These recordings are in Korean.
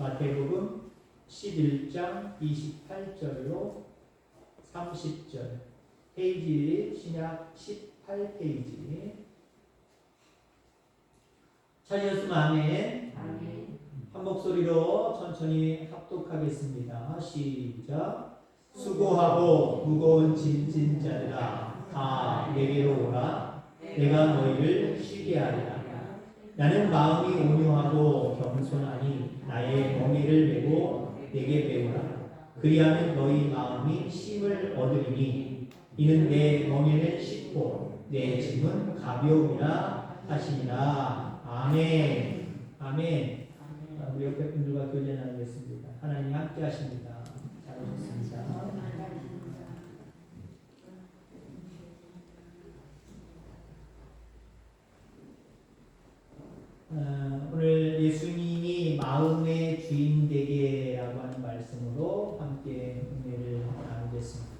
마태복음 11장 28절로 30절 페이지 신약 18페이지 찾으셨으면 아멘 아멘. 한 목소리로 천천히 합독하겠습니다. 시작. 수고하고 무거운 짐진 자들아 다 내게로 오라 내가 너희를 쉬게 하리라 나는 마음이 온유하고 겸손하니 나의 멍에를 메고 내게 배우라. 그리하면 너희 마음이 쉼을 얻으리니 이는 내 멍에는 쉽고 내 짐은 가벼움이라 하시니라. 아멘. 아멘. 아, 우리 옆에 분들과 교제 나누겠습니다. 하나님 함께 하십니다. 어, 오늘 예수님이 마음의 주인 되게라고 하는 말씀으로 함께 은혜를 나누겠습니다.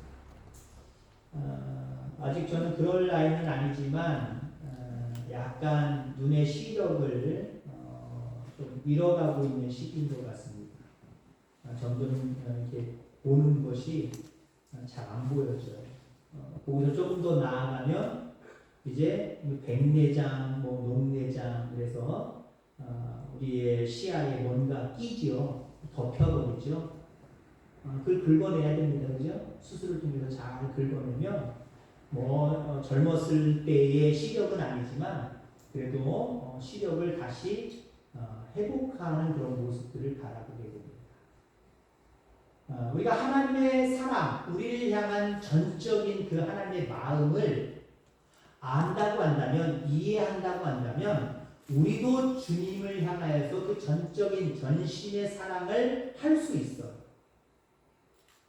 어, 아직 저는 그럴 나이는 아니지만 어, 약간 눈의 시력을 어, 좀 잃어가고 있는 시기인 것 같습니다. 아, 점점 어, 이렇게 보는 것이 잘 안 보여져요. 어, 거기서 조금 더 나아가면 이제 뭐 백내장, 뭐 녹내장 그래서 어, 우리의 시야에 뭔가 끼죠, 덮여버리죠. 어, 그걸 긁어내야 됩니다, 그죠? 수술을 통해서 잘 긁어내면 뭐 어, 젊었을 때의 시력은 아니지만 그래도 어, 시력을 다시 어, 회복하는 그런 모습들을 바라보게 됩니다. 어, 우리가 하나님의 사랑, 우리를 향한 전적인 그 하나님의 마음을 안다고 한다면, 이해한다고 한다면, 우리도 주님을 향하여서 그 전적인 전심의 사랑을 할 수 있어요.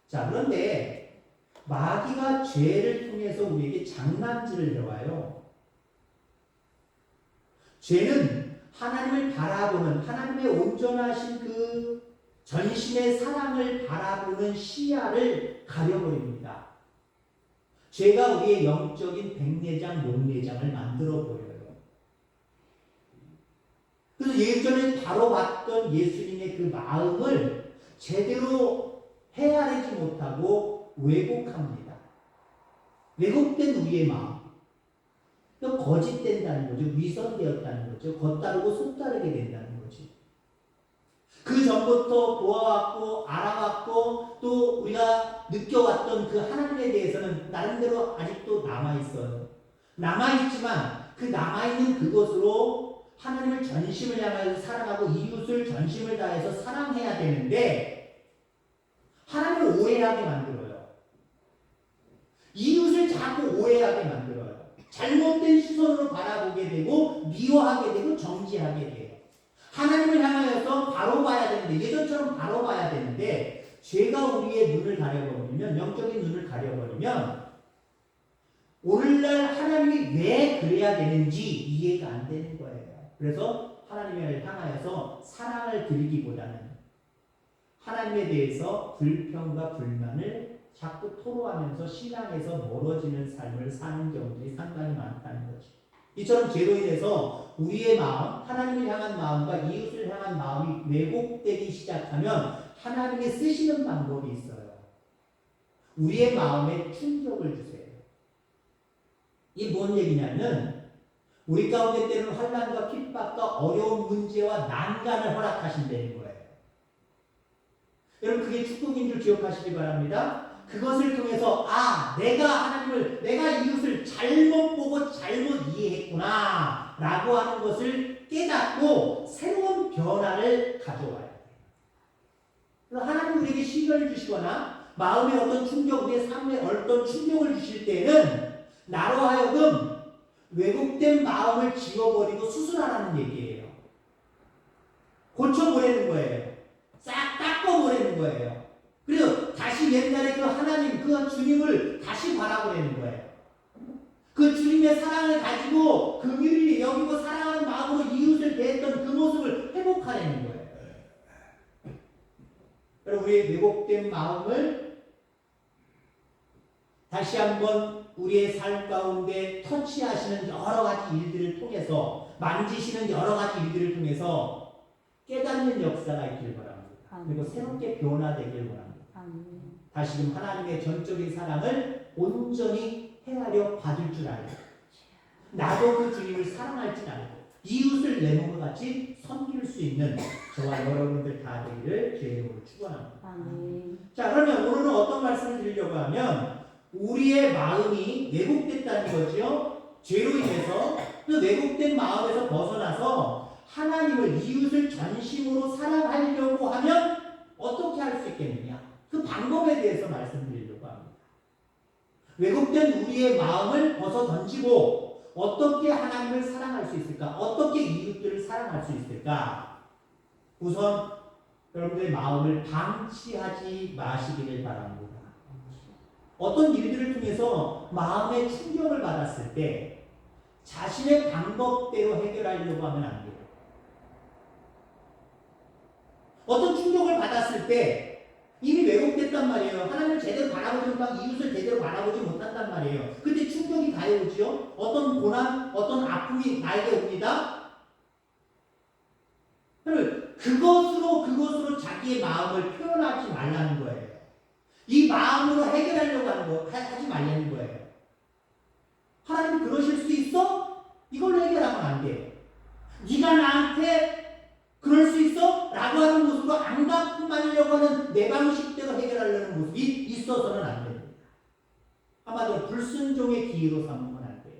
자, 그런데 마귀가 죄를 통해서 우리에게 장난질을 해와요. 죄는 하나님을 바라보는 하나님의 온전하신 그 전심의 사랑을 바라보는 시야를 가려버립니다. 죄가 우리의 영적인 백내장, 용내장을 만들어 버려요. 그래서 예전에 바로 봤던 예수님의 그 마음을 제대로 헤아리지 못하고 왜곡합니다. 왜곡된 우리의 마음. 또 거짓된다는 거죠. 위선되었다는 거죠. 겉다르고 속다르게 된다는. 그 전부터 보아왔고 알아왔고 또 우리가 느껴왔던 그 하나님에 대해서는 나름대로 아직도 남아있어요. 남아있지만 그 남아있는 그것으로 하나님을 전심을 향하여 사랑하고 이웃을 전심을 다해서 사랑해야 되는데 하나님을 오해하게 만들어요. 이웃을 자꾸 오해하게 만들어요. 잘못된 시선으로 바라보게 되고 미워하게 되고 정지하게 돼요. 하나님을 향하여서 바로 봐야 되는데 예전처럼 바로 봐야 되는데 죄가 우리의 눈을 가려버리면 영적인 눈을 가려버리면 오늘날 하나님이 왜 그래야 되는지 이해가 안 되는 거예요. 그래서 하나님을 향하여서 사랑을 드리기보다는 하나님에 대해서 불평과 불만을 자꾸 토로하면서 신앙에서 멀어지는 삶을 사는 경우들이 상당히 많다는 거죠. 이처럼 죄로 인해서 우리의 마음, 하나님을 향한 마음과 이웃을 향한 마음이 왜곡되기 시작하면 하나님이 쓰시는 방법이 있어요. 우리의 마음에 충격을 주세요. 이 뭔 얘기냐면 우리 가운데 때는 환란과 핍박과 어려운 문제와 난간을 허락하신다는 거예요. 여러분 그게 축복인 줄 기억하시기 바랍니다. 그것을 통해서 아 내가 하나님을 내가 이웃을 잘못 잘못 이해했구나 라고 하는 것을 깨닫고 새로운 변화를 가져와야 돼요. 하나님 우리에게 시련을 주시거나 마음의 어떤 충격, 우리의 삶에 어떤 충격을 주실 때는 나로 하여금 왜곡된 마음을 지워버리고 수술하라는 얘기예요. 고쳐보내는 거예요. 싹 닦아보내는 거예요. 그리고 다시 옛날에 그 하나님, 그 주님을 다시 바라보려는 거예요. 그 주님의 사랑을 가지고 긍휼히 여기고 사랑하는 마음으로 이웃을 대했던 그 모습을 회복하려는 거예요. 여러분 우리의 왜곡된 마음을 다시 한번 우리의 삶 가운데 터치하시는 여러 가지 일들을 통해서 만지시는 여러 가지 일들을 통해서 깨닫는 역사가 있길 바랍니다. 그리고 새롭게 변화되길. 아멘. 다시금 하나님의 전적인 사랑을 온전히 헤아려 받을 줄 알고 나도 그 주님을 사랑할 줄 알고 이웃을 내 몸과 같이 섬길 수 있는 저와 여러분들 다 되기를 주의 이름으로 축원합니다. 아멘. 자 그러면 오늘은 어떤 말씀을 드리려고 하면 우리의 마음이 왜곡됐다는 거죠. 죄로 인해서 그 왜곡된 마음에서 벗어나서 하나님을 이웃을 전심으로 사랑하려고 하면 어떻게 할 수 있겠느냐? 그 방법에 대해서 말씀드리려고 합니다. 왜곡된 우리의 마음을 벗어 던지고 어떻게 하나님을 사랑할 수 있을까? 어떻게 이웃들을 사랑할 수 있을까? 우선 여러분들의 마음을 방치하지 마시기를 바랍니다. 어떤 일들을 통해서 마음의 충격을 받았을 때 자신의 방법대로 해결하려고 하면 안 돼요. 어떤 충격을 받았을 때 이미 왜곡됐단 말이에요. 하나님을 제대로 바라보지 못하고 이웃을 제대로 바라보지 못한단 말이에요. 그때 충격이 가해오지요. 어떤 고난, 어떤 아픔이 나에게 옵니다. 그것으로 그것으로 자기의 마음을 표현하지 말라는 거예요. 이 마음으로 해결하려고 하는 거 하- 하지 말라는 거예요. 하나님 그러실 수 있어? 이걸로 해결하면 안 돼. 네가 나한테 그럴 수 있어? 라고 하는 모습으로 안 갚음하려고 하는 내 방식대로 해결하려는 모습이 있어서는 안 됩니다. 한마디로 불순종의 기회로 삼으면 안 돼요.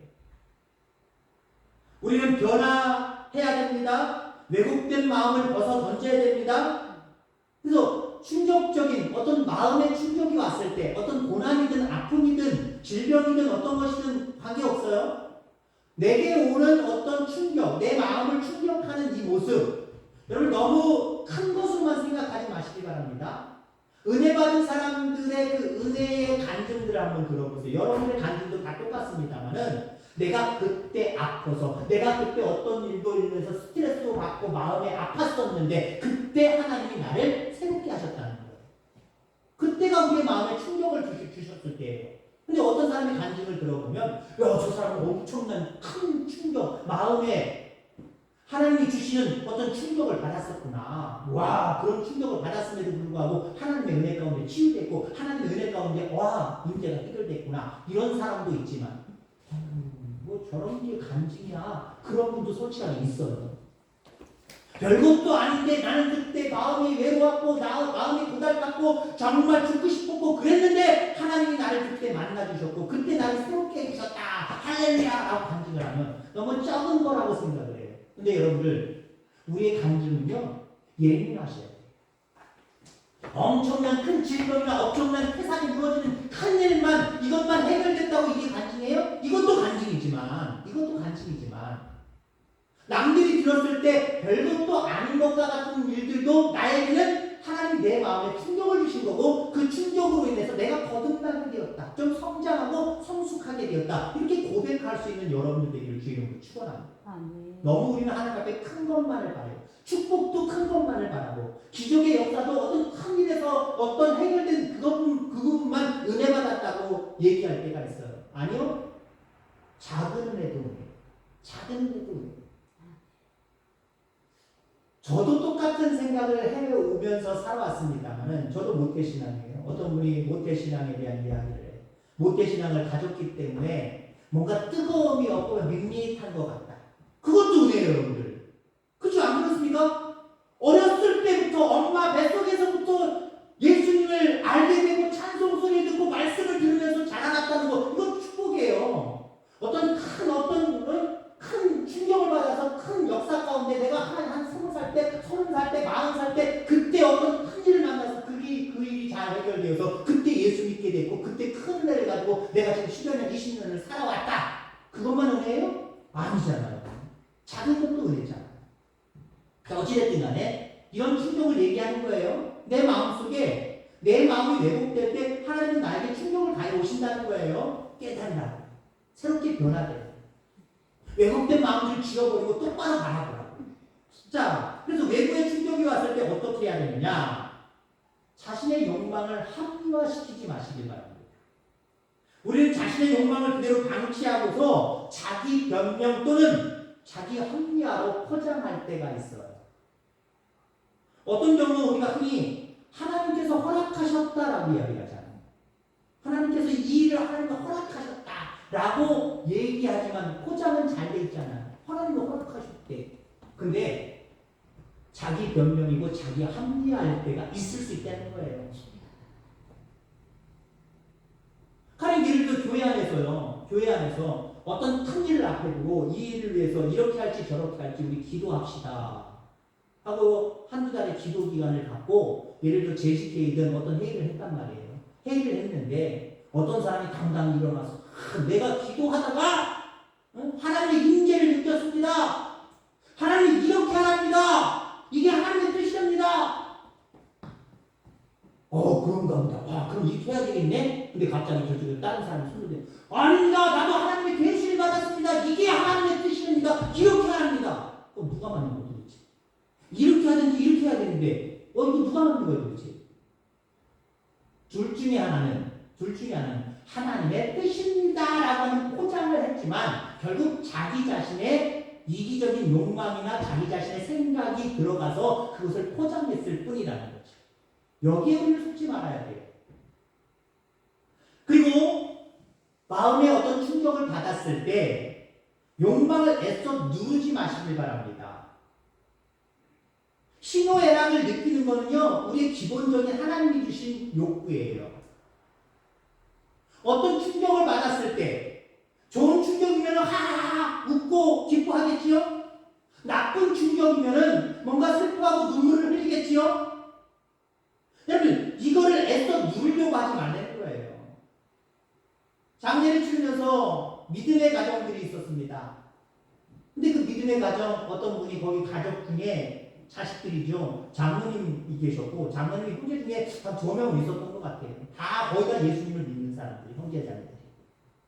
우리는 변화해야 됩니다. 왜곡된 마음을 벗어 던져야 됩니다. 그래서 충격적인 어떤 마음의 충격이 왔을 때 어떤 고난이든 아픔이든 질병이든 어떤 것이든 관계없어요. 내게 오는 어떤 충격, 내 마음을 충격하는 이 모습 여러분 너무 큰 것으로만 생각하지 마시기 바랍니다. 은혜 받은 사람들의 그 은혜의 간증들을 한번 들어보세요. 여러분의 간증도 다 똑같습니다만은 내가 그때 아파서 내가 그때 어떤 일도 인해서 스트레스도 받고 마음에 아팠었는데 그때 하나님이 나를 새롭게 하셨다는 거예요. 그때가 우리의 마음에 충격을 주시, 주셨을 때예요. 근데 어떤 사람의 간증을 들어보면 야 저 사람은 엄청난 큰 충격 마음에 하나님이 주시는 어떤 충격을 받았었구나. 와, 그런 충격을 받았음에도 불구하고 하나님의 은혜 가운데 치유됐고 하나님의 은혜 가운데 와, 문제가 해결됐구나. 이런 사람도 있지만 음, 뭐 저런 게 간증이야. 그런 분도 솔직하게 있어요. 별것도 아닌데 나는 그때 마음이 외로웠고 나 마음이 고달팠고 정말 죽고 싶었고 그랬는데 하나님이 나를 그때 만나 주셨고 그때 나를 새롭게 해주셨다 할렐루야 라고 간증을 하면 너무 적은 거라고 생각을 해요. 근데 여러분들 우리의 간증은요 예민하셔야 돼요. 엄청난 큰 질병이나 엄청난 태산이 무너지는 큰 일만 이것만 해결됐다고 이게 간증이에요? 이것도 간증이지만 이것도 간증이지만 남들이 들었을 때 별것도 아닌 것과 같은 일들도 나에게는 하나님 내 마음에 충격을 주신 거고 그 충격으로 인해서 내가 거듭나게 되었다. 좀 성장하고 성숙하게 되었다. 이렇게 고백할 수 있는 여러분들 되기를 주님으로 축원합니다. 아멘. 너무 우리는 하나님 앞에 큰 것만을 바래요. 축복도 큰 것만을 바라고 기적의 역사도 어떤 큰 일에서 어떤 해결된 그것 그것만 은혜 받았다고 얘기할 때가 있어요. 아니요. 작은 은혜도 은혜. 작은 은혜도 은혜. 저도 똑같은 생각을 해오면서 살아왔습니다만은 저도 모태신앙이에요. 어떤 분이 모태신앙에 대한 이야기를 해요. 모태신앙을 가졌기 때문에 뭔가 뜨거움이 없고 밋밋한 것 같다. 그것도 은혜예요, 여러분들. 그렇죠? 안 그렇습니까? 어렸을 때부터 엄마 뱃속에서부터 예수님을 알게 되고 찬송 소리 듣고 말씀을 들으면서 자라났다는 거 이건 축복이에요. 어떤 큰 어떤 어? 큰 충격을 받아서 큰 역사 가운데 내가 한한 스무 살 때, 서른 살 때, 마흔 살 때 그때 어떤 큰 일을 만나서 그게 그 일이 잘 해결되어서 그때 예수 믿게 됐고 그때 큰 은혜를 가지고 내가 지금 10여 년, 20년을 살아왔다. 그것만 은혜예요? 아니잖아요. 작은 것도 은혜잖아요. 자, 어찌됐든 간에 이런 충격을 얘기하는 거예요. 내 마음속에 내 마음이 왜곡될 때 하나님은 나에게 충격을 가해 오신다는 거예요. 깨달으라고. 새롭게 변화돼요. 왜곡된 마음을 지워버리고 똑바로 바라보라고. 자, 그래서 외부의 충격이 왔을 때 어떻게 해야 되느냐? 자신의 욕망을 합리화시키지 마시길 바랍니다. 우리는 자신의 욕망을 그대로 방치하고서 자기 변명 또는 자기 합리화로 포장할 때가 있어요. 어떤 경우 우리가 흔히 하나님께서 허락하셨다라고 이야기하잖아요. 하나님께서 이 일을 하나님께 허락하셨다라고 얘기하지만 포장은 잘 돼 있잖아요. 하나님이 허락하셨대. 근데 자기 변명이고 자기 합리화할 때가 있을 수 있다는 거예요. 하나님 교회 안에서요. 교회 안에서 어떤 큰 일을 앞에 두고 이 일을 위해서 이렇게 할지 저렇게 할지 우리 기도합시다. 하고 한두 달의 기도 기간을 갖고 예를 들어 제식회의든 어떤 회의를 했단 말이에요. 회의를 했는데 어떤 사람이 당당히 일어나서 아, 내가 기도하다가 어? 하나님의 임재를 느꼈습니다. 하나님 이렇게 하랍니다. 이게 하나님의 뜻이랍니다. 어 그런가 보다. 와 그럼 이렇게 해야 되겠네. 근데 갑자기 저쪽에 다른 사람이 손을 대. 아닙니다. 나도 하나님의 계시를 받았습니다. 이게 하나님의 뜻입니다. 이렇게 하랍니다. 그럼 누가 맞는 거야 도대체? 이렇게 하든지 이렇게 해야 되는데 어 이거 누가 만든 거야 도대체? 둘 중에 하나는 둘 중에 하나는 하나님의 뜻입니다라고 하는 포장을 했지만 결국 자기 자신의 이기적인 욕망이나 자기 자신의 생각이 들어가서 그것을 포장했을 뿐이라는 거죠. 여기에 우리를 속지 말아야 돼요. 그리고 마음에 어떤 충격을 받았을 때 욕망을 애써 누르지 마시길 바랍니다. 신호애락을 느끼는 거는요, 우리의 기본적인 하나님이 주신 욕구예요. 어떤 충격을 받았을 때, 좋은 충격이면 하하하 웃고 기뻐하겠지요? 나쁜 충격이면 뭔가 슬퍼하고 눈물을 흘리겠지요? 여러분, 이거를 애써 누르려고 하지 말라는 거예요. 장례를 치르면서 믿음의 가정들이 있었습니다. 근데 그 믿음의 가정, 어떤 분이 거기 가족 중에 자식들이죠. 장모님이 계셨고, 장모님이 형제 중에 한 두 명은 있었던 것 같아요. 다 거의 다 예수님을 믿는 사람들이, 형제자매들이.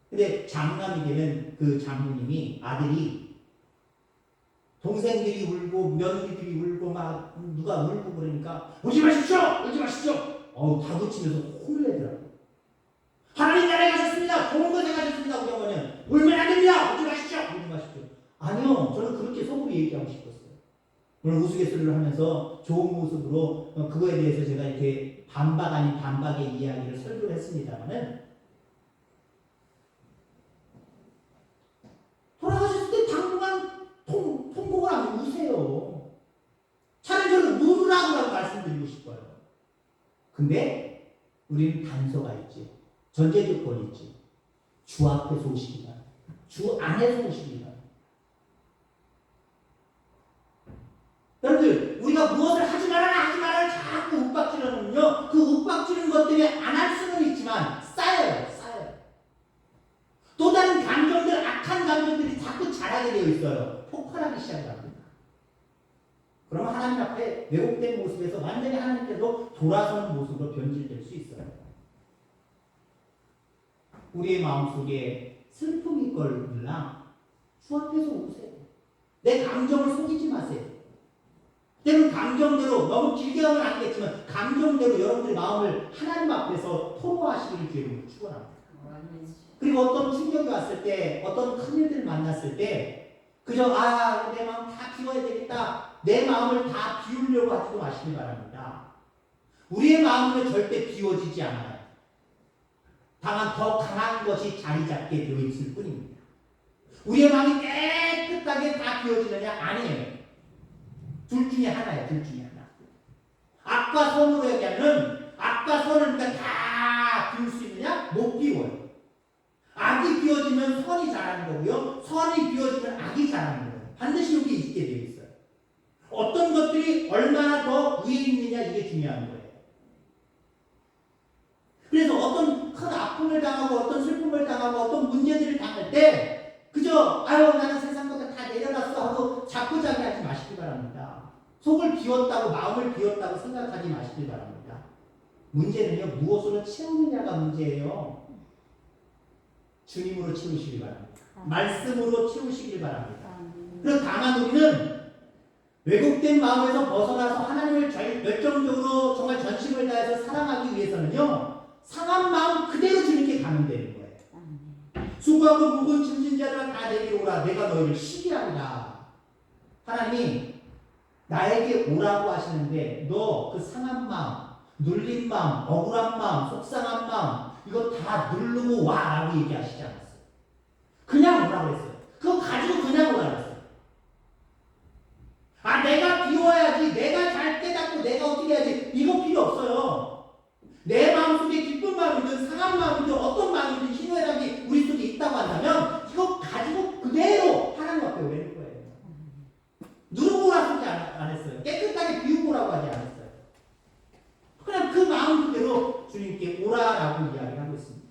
근데 장남이 되는 그 장모님이 아들이 동생들이 울고 며느리들이 울고 막 누가 울고 그러니까 울지 마십시오! 울지 마십시오! 어우 다그치면서 혼을 내더라고. 하나님 나라에 가셨습니다. 좋은 곳에 가셨습니다. 우리 어머니는 울면 안 됩니다. 울지 마십시오. 울지 마십시오. 아니요. 저는 그렇게 속으로 얘기하고 싶었어요. 오늘 우스갯소리를 하면서 좋은 모습으로 어, 그거에 대해서 제가 이렇게 반박 아닌 반박의 이야기를 설교를 했습니다만은 근데 우리는 단서가 있지. 전제 조건이 있지. 주 앞에서 오시기 바랍니다. 주 안에서 오시기 바랍니다. 여러분들 우리가 무엇을 하지 말아라 하지 말아라 자꾸 윽박지르면요 그 윽박지르는 것 때문에 안 할 수는 있지만 쌓여요 쌓여요 또 다른 감정들 악한 감정들이 자꾸 자라게 되어 있어요 폭발하기 시작합니다 그러면 하나님 앞에 왜곡된 모습에서 완전히 하나님께서 돌아서는 모습으로 변질될 수 있어요. 우리의 마음속에 슬픔이 있걸랑 주 앞에서 오세요. 내 감정을 속이지 마세요. 때론 감정대로 너무 길게 하면 안 되겠지만 감정대로 여러분들의 마음을 하나님 앞에서 토로하시기를 주님으로 축원합니다. 그리고 어떤 충격이 왔을 때 어떤 큰일들을 만났을 때 그저 아 내 마음 다 비워야 되겠다 내 마음을 다 비우려고 하지도 마시기 바랍니다. 우리의 마음은 절대 비워지지 않아요. 다만 더 강한 것이 자리 잡게 되어 있을 뿐입니다. 우리의 마음이 깨끗하게 다 비워지느냐 아니에요. 둘 중에 하나야, 둘 중에 하나. 악과 선으로 얘기하면 악과 선을 그러니까 다 비울 수 있느냐? 못 비워요. 악이 비워지면 선이 자라는 거고요. 선이 비워지면 악이 자라는 거예요. 반드시 여기 있게 되어 있어요. 어떤 것들이 얼마나 더 위에 있느냐 이게 중요한 거예요. 그래서 어떤 큰 아픔을 당하고 어떤 슬픔을 당하고 어떤 문제들을 당할 때 그저 아유 나는 세상보다 다 내려놨어 하고 자꾸자기 하지 마시기 바랍니다. 속을 비웠다고 마음을 비웠다고 생각하지 마시기 바랍니다. 문제는요 무엇으로 채우느냐가 문제예요. 주님으로 채우시기 바랍니다. 말씀으로 채우시길 바랍니다. 그리고 다만 우리는 왜곡된 마음에서 벗어나서 하나님을 절- 열정적으로 정말 전심을 다해서 사랑하기 위해서는요 상한 마음 그대로 주님께 가면 되는 거예요. 수고하고 무거운 짐진 자들아 다 내게 오라 내가 너희를 쉬게 하리라. 하나님이 나에게 오라고 하시는데 너 그 상한 마음, 눌린 마음, 억울한 마음, 속상한 마음 이거 다 누르고 와라고 얘기하시지 않았어요. 그냥 오라고 했어요. 그거 가지고 그냥 오라고 했어요. 아 내가 비워야지, 내가 잘 깨닫고 내가 어떻게 해야지 이거 필요 없어요. 내 마음속에 기쁜 마음이든 상한 마음이든 어떤 마음이든 희노애락이 우리 속에 있다고 한다면 이거 가지고 그대로 하나님 앞에 오라는 거예요. 누르고 하지 않- 안 했어요. 깨끗하게 비우고 오라고 하지 않았어요. 그냥 그 마음 그대로 주님께 오라라고 이야기하고 있습니다.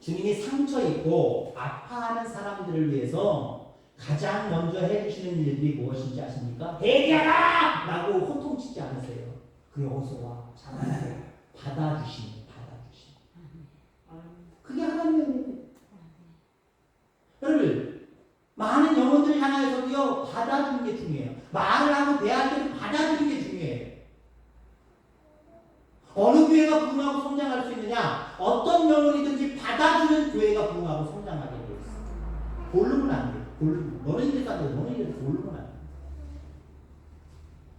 주님이 상처 입고 아파하는 사람들을 위해서 가장 먼저 해주시는 일들이 무엇인지 아십니까? 회개하라! 라고 호통치지 않으세요. 그 어서 와. 잘하세요. 받아주시는, 받아주시는. 그게 하나님의. 여러분, 많은 영혼들 향해서도요, 받아주는 게 중요해요. 말을 하고 대할 때는 받아주는 게 중요해요. 어느 교회가 부흥하고 성장할 수 있느냐? 어떤 영혼이든지 받아주는 교회가 부흥하고 성장하게 되어 있어요. 고르면 안. 너는 이래서 고르면 안 돼.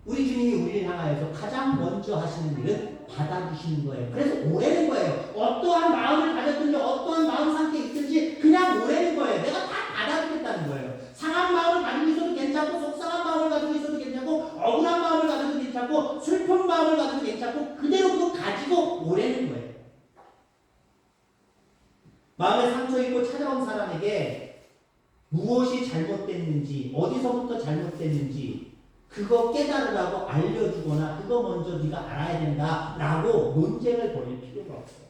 우리 주님이 우리를 향하여서 가장 먼저 하시는 일은 받아주시는 거예요. 그래서 오래는 거예요. 어떠한 마음을 가졌든지 어떠한 마음 상태에 있든지 그냥 오래는 거예요. 내가 다 받아주겠다는 거예요. 상한 마음을 가지고 있어도 괜찮고 속상한 마음을 가지고 있어도 괜찮고 억울한 마음을 가져도 괜찮고 슬픈 마음을 가져도 괜찮고 그대로 그거 가지고 오래는 거예요. 마음에 상처 입고 찾아온 사람에게 무엇이 잘못됐는지 어디서부터 잘못됐는지 그거 깨달으라고 알려주거나 그거 먼저 네가 알아야 된다라고 논쟁을 벌일 필요가 없어요.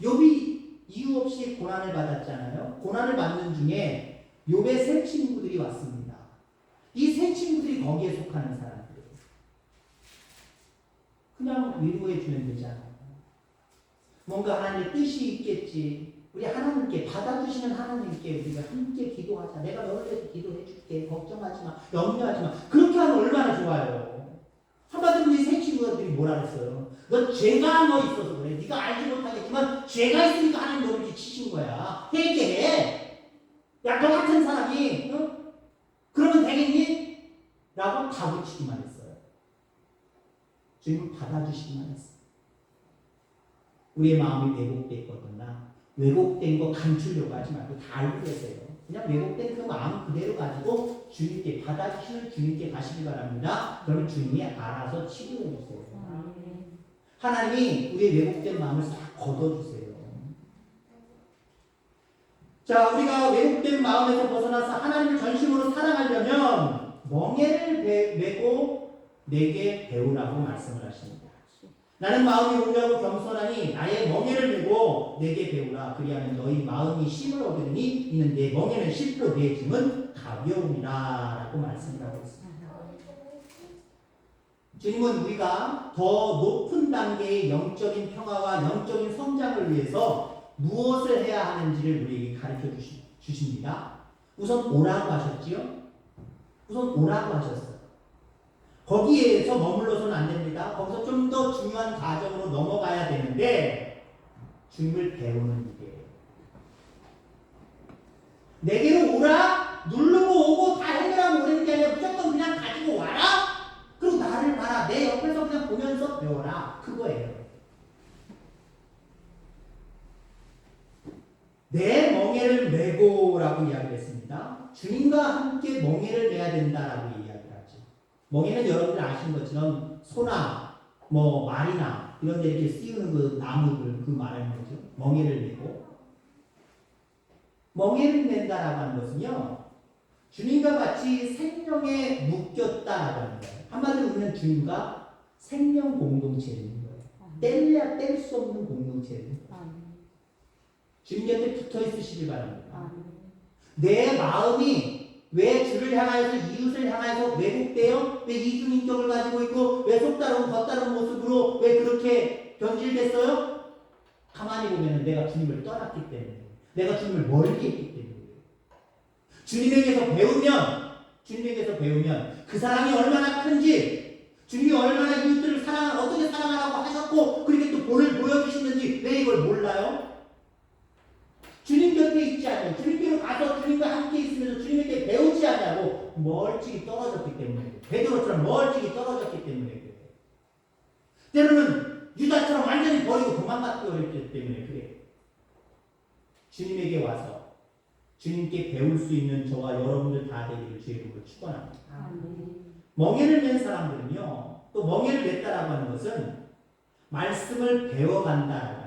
욥이 이유 없이 고난을 받았잖아요. 고난을 받는 중에 욥의 세 친구들이 왔습니다. 이 세 친구들이 거기에 속하는 사람들이에요. 그냥 위로해 주면 되잖아요. 뭔가 하나님의 뜻이 있겠지. 우리 하나님께 받아주시는 하나님께 우리가 함께 기도하자. 내가 너를 위해서 기도해 줄게. 걱정하지 마. 염려하지 마. 그렇게 하면 얼마나 좋아요. 한마디로 이세 친구들이 뭐라 그랬어요? 너 죄가 너 있어서 그래. 네가 알지 못하겠지만 죄가 있으니까 하나님 너를 이렇게 치신 거야. 회개해. 야, 너 같은 사람이 어? 그러면 되겠니? 라고 다붙이기만 했어요. 주님은 받아주시기만 했어요. 우리의 마음이 왜곡됐거나 왜곡된 거 감추려고 하지 말고 다 알고 계세요. 그냥 왜곡된 그 마음 그대로 가지고 주님께 받아주시는 주님께 가시기 바랍니다. 그러면 주님이 알아서 치료해 주세요. 하나님이 우리의 왜곡된 마음을 싹 걷어주세요. 자, 우리가 왜곡된 마음에서 벗어나서 하나님을 전심으로 사랑하려면 멍에를 배- 메고 내게 배우라고 말씀을 하십니다. 나는 마음이 온유하고 겸손하니 나의 메고 내게 배우라. 그리하면 너희 마음이 쉼을 얻으니 이는 내 멍에는 실로 내 짐은 가벼움이라. 라고 말씀을 하고 있습니다. 주님은 우리가 더 높은 단계의 영적인 평화와 영적인 성장을 위해서 무엇을 해야 하는지를 우리에게 가르쳐 주시, 주십니다. 우선 오라고 하셨지요? 우선 오라고 하셨어요. 거기에서 머물러서는 안 됩니다. 거기서 좀 더 중요한 과정으로 넘어가야 되는데 주님을 배우는 일이에요. 내게로 오라 누르고 오고 다 해결하고 오는 게 아니라 무조건 그냥 가지고 와라 그리고 나를 봐라 내 옆에서 그냥 보면서 배워라 그거예요. 내 멍에를 메고라고 이야기했습니다. 주님과 함께 멍에를 메야 된다라고 이야기를 하죠. 멍에는 여러분들 아시는 것처럼 소나 뭐 말이나 이런 데 이렇게 씌우는 그 나무들 그 말하는 거죠. 멍에를 메고 멍에를 맨다라고 하는 것은요. 주님과 같이 생명에 묶였다라고 하는 거예요. 한마디로 우리는 주님과 생명 공동체를 있는 거예요. 뗄래야 뗄 수 없는 공동체를 주님 곁에 붙어 있으시길 바랍니다. 내 마음이 왜 주를 향하여서 이웃을 향하여서 왜곡되어 왜 이중인격을 가지고 있고 왜 속다른 겉다른 모습으로 왜 그렇게 변질됐어요? 가만히 보면 내가 주님을 떠났기 때문에 내가 주님을 멀리 했기 때문에 주님에게서 배우면 주님에게서 배우면 그 사랑이 얼마나 큰지 주님이 얼마나 이웃들을 사랑 어떻게 사랑하라고 하셨고 그렇게 또 본을 보여주시는지 왜 이걸 몰라요? 주님 곁에 있지 않냐고 주님께로 가서 주님과 함께 있으면서 주님에게 배우지 않냐고 멀찍이 떨어졌기 때문에 베드로처럼 멀찍이 떨어졌기 때문에 그래요. 때로는 유다처럼 완전히 버리고 도망갔기 어렵기 때문에 그래요. 주님에게 와서 주님께 배울 수 있는 저와 여러분들 다 되기를 주의 이름으로 축원합니다. 아멘. 멍에를 낸 사람들은요, 또 멍에를 냈다라고 하는 것은 말씀을 거예요.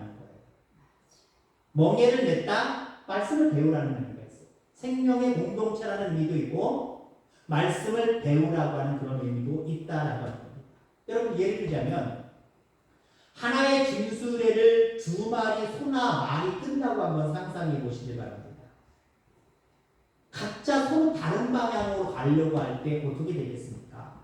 멍에를 냈다, 말씀을 배우라는 의미가 있어요. 생명의 공동체라는 의미도 있고, 말씀을 배우라고 하는 그런 의미도 있다라고 겁니다. 여러분, 예를 들자면, 하나의 진수레를 두 마리 소나 말이 끈다고 한번 상상해 보시길 바랍니다. 각자 서로 다른 방향으로 가려고 할 때 어떻게 되겠습니까?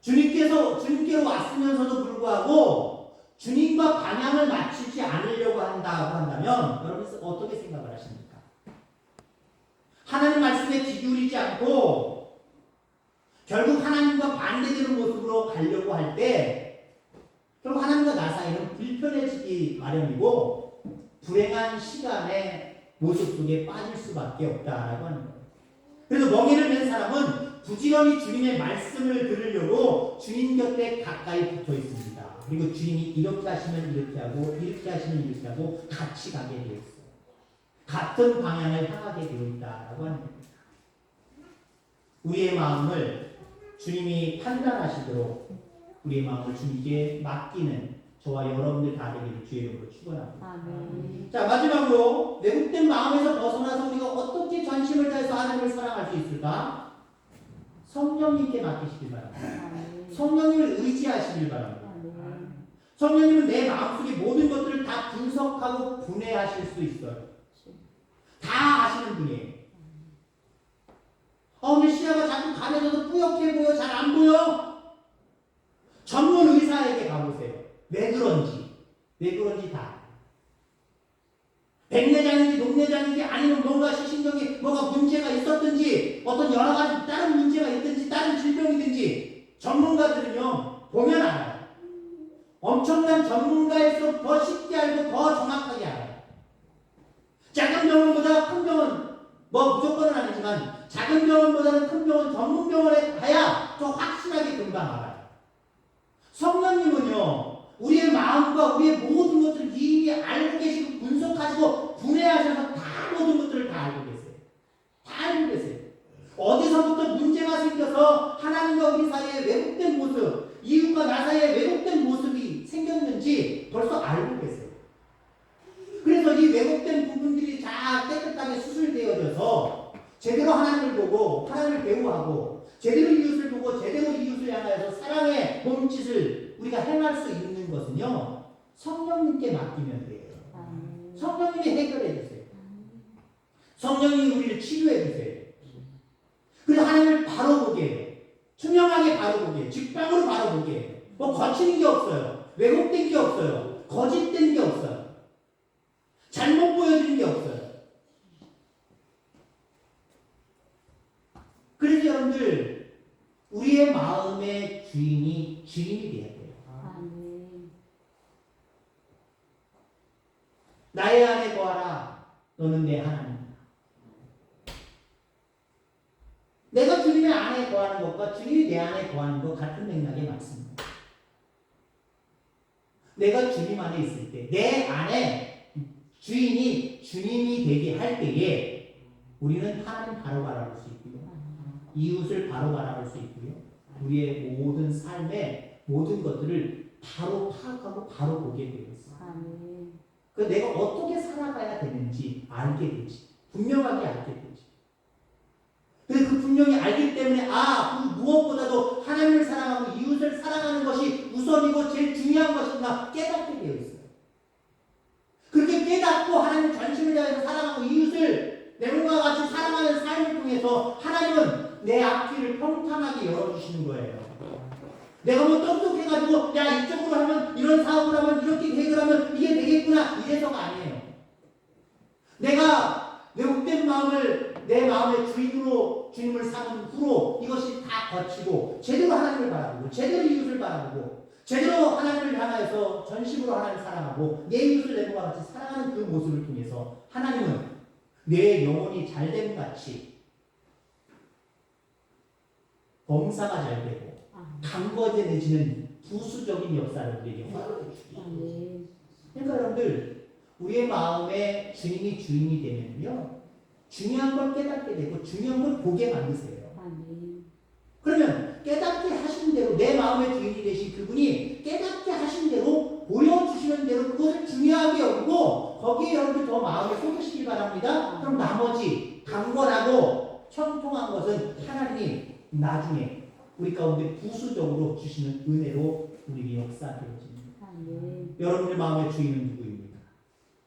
주님께서 주님께로 왔으면서도 불구하고 주님과 방향을 맞추지 않으려고 한다고 한다면 여러분 어떻게 생각을 하십니까? 하나님 말씀에 귀 기울이지 않고 결국 하나님과 반대되는 모습으로 가려고 할 때 결국 하나님과 나 사이는 불편해지기 마련이고 불행한 시간의 모습 속에 빠질 수밖에 없다라고 하는 거예요. 그래서 멍에를 낸 사람은 부지런히 주님의 말씀을 들으려고 주님 곁에 가까이 붙어 있습니다. 그리고 주님이 이렇게 하시면 이렇게 하고 이렇게 하시면 이렇게 하고 같이 가게 되어 있어요. 같은 방향을 향하게 되어 있다라고 하는 겁니다. 우리의 마음을 주님이 판단하시도록 우리의 마음을 주님께 맡기는 저와 여러분들 다 되기를 주의 이름으로 축원합니다. 자 마지막으로 왜곡된 마음에서 벗어나서 우리가 어떻게 전심을 다해서 하나님을 사랑할 수 있을까? 성령님께 맡기시길 바랍니다. 성령님을 의지하시길 바랍니다. 성령님은 내 마음속의 모든 것들을 다 분석하고 분해하실 수 있어요. 다 아시는 분이에요. 어, 근데 시야가 자꾸 가려져서 뿌옇게 보여, 잘 안 보여? 전문 의사에게 가보세요. 왜 그런지, 왜 그런지 다. 백내장인지 녹내장인지 아니면 뭔가 시신경에 뭐가 문제가 있었든지 어떤 여러 가지 다른 문제가 있든지 다른 질병이든지 전문가들은요 보면 알아요. 엄청난 전문가일수록 더 쉽게 알고 더 정확하게 알아요. 작은 병원보다 큰 병원 뭐 무조건은 아니지만 작은 병원보다는 큰 병원 전문 병원에 가야 더 확실하게 금방 알아요. 성령님은요 우리의 마음과 우리의 모든 것들을 이미 알고 계시고 분석하시고 분해하셔서 다 모든 것들을 다 알고 계세요. 다 알고 계세요. 어디서부터 문제가 생겨서 하나님과 우리 사이에 왜곡된 모습, 이웃과 나 사이에 왜곡된 모습이 생겼는지 벌써 알고 계세요. 그래서 이 왜곡된 부분들이 다 깨끗하게 수술되어져서 제대로 하나님을 보고 하나님을 배우하고 제대로 이웃을 보고 제대로 이웃을 향하여서 사랑의 몸짓을 우리가 행할 수 있는 것은요 성령님께 맡기면 돼요. 아멘. 성령님이 해결해 주세요. 성령님이 우리를 치료해 주세요. 그래서 하나님을 바로 보게 해요. 투명하게 바로 보게. 직방으로 바로 보게. 뭐 거치는 게 없어요. 왜곡된 게 없어요. 거짓된 게 없어요. 잘못 보여주는 게 없어요. 그래서 여러분들 우리의 마음의 주인이 주인이 돼야 돼요. 나의 안에 거하라. 너는 내 하나님이다. 내가 주님의 안에 거하는 것과 주님이 내 안에 거하는 것 같은 맥락에 맞습니다. 내가 주님 안에 있을 때, 내 안에 주인이 주님이 되게 할 때에 우리는 하나님 바로 바라볼 수 있고요. 이웃을 바로 바라볼 수 있고요. 우리의 모든 삶의 모든 것들을 바로 파악하고 바로 보게 되어 있어요. 아멘. 그 내가 어떻게 살아가야 되는지 알게 되지. 분명하게 알게 되지. 근데 그 분명히 알기 때문에 아, 그 무엇보다도 하나님을 사랑하고 이웃을 사랑하는 것이 우선이고 제일 중요한 것인가 깨닫게 되어 있어요. 그렇게 깨닫고 하나님 전심을 다해서 사랑하고 이웃을 내 몸과 같이 사랑하는 삶을 통해서 하나님은 내 앞길을 평탄하게 열어주시는 거예요. 내가 뭐 똑똑해가지고 야 이쪽으로 하면 이런 사업을 하면 이렇게 해결하면 이게 되겠구나 이래서가 아니에요. 내가 왜곡된 마음을 내 마음의 주인으로 주님을 삼은 후로 이것이 다 거치고 제대로 하나님을 바라보고 제대로 이웃을 바라보고 제대로 하나님을 향하여서 전심으로 하나님을 사랑하고 내 이웃을 내 몸과 같이 사랑하는 그 모습을 통해서 하나님은 내 영혼이 잘됨 같이 범사가 잘 되고 아, 강거제내지는 부수적인 역사를 우리에게 허락해. 네. 그러니까 여러분들 우리의 마음에 주님이 주인이 되면요 중요한 걸 깨닫게 되고 중요한 걸 보게 만드세요. 아. 그러면 깨닫게 하신 대로 내 마음의 주인이 되신 그분이 깨닫게 하신 대로 보여주시는 대로 그것을 중요하게 여기고 거기에 여러분들 더 마음을 쏟으시기 바랍니다. 그럼 나머지 강건하고 청통한 것은 하나님이 나중에 우리 가운데 부수적으로 주시는 은혜로 우리에게 역사되어집니다. 아, 네. 여러분의 마음의 주인은 누구입니까?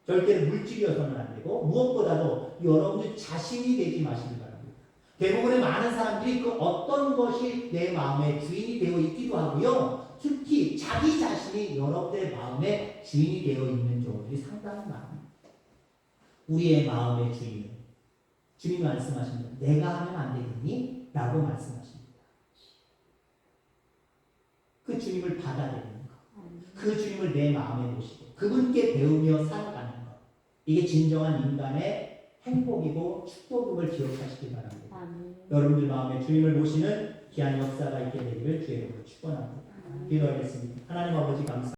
절대로 물질이어서는 안 되고 무엇보다도 여러분들 자신이 되지 마시기 바랍니다. 대부분의 많은 사람들이 그 어떤 것이 내 마음의 주인이 되어 있기도 하고요. 특히 자기 자신이 여러분의 마음의 주인이 되어 있는 경우들이 상당히 많습니다. 우리의 마음의 주인은 주님이 말씀하십니다. 내가 하면 안 되겠니? 라고 말씀하십니다. 그 주님을 받아들이는 것. 그 주님을 내 마음에 모시고 그분께 배우며 살아가는 것. 이게 진정한 인간의 행복이고 축복임을 기억하시기 바랍니다. 아, 네. 여러분들 마음에 주님을 모시는 귀한 역사가 있게 되기를 주의 이름으로 축원합니다. 기도하겠습니다. 하나님 아버지 감사.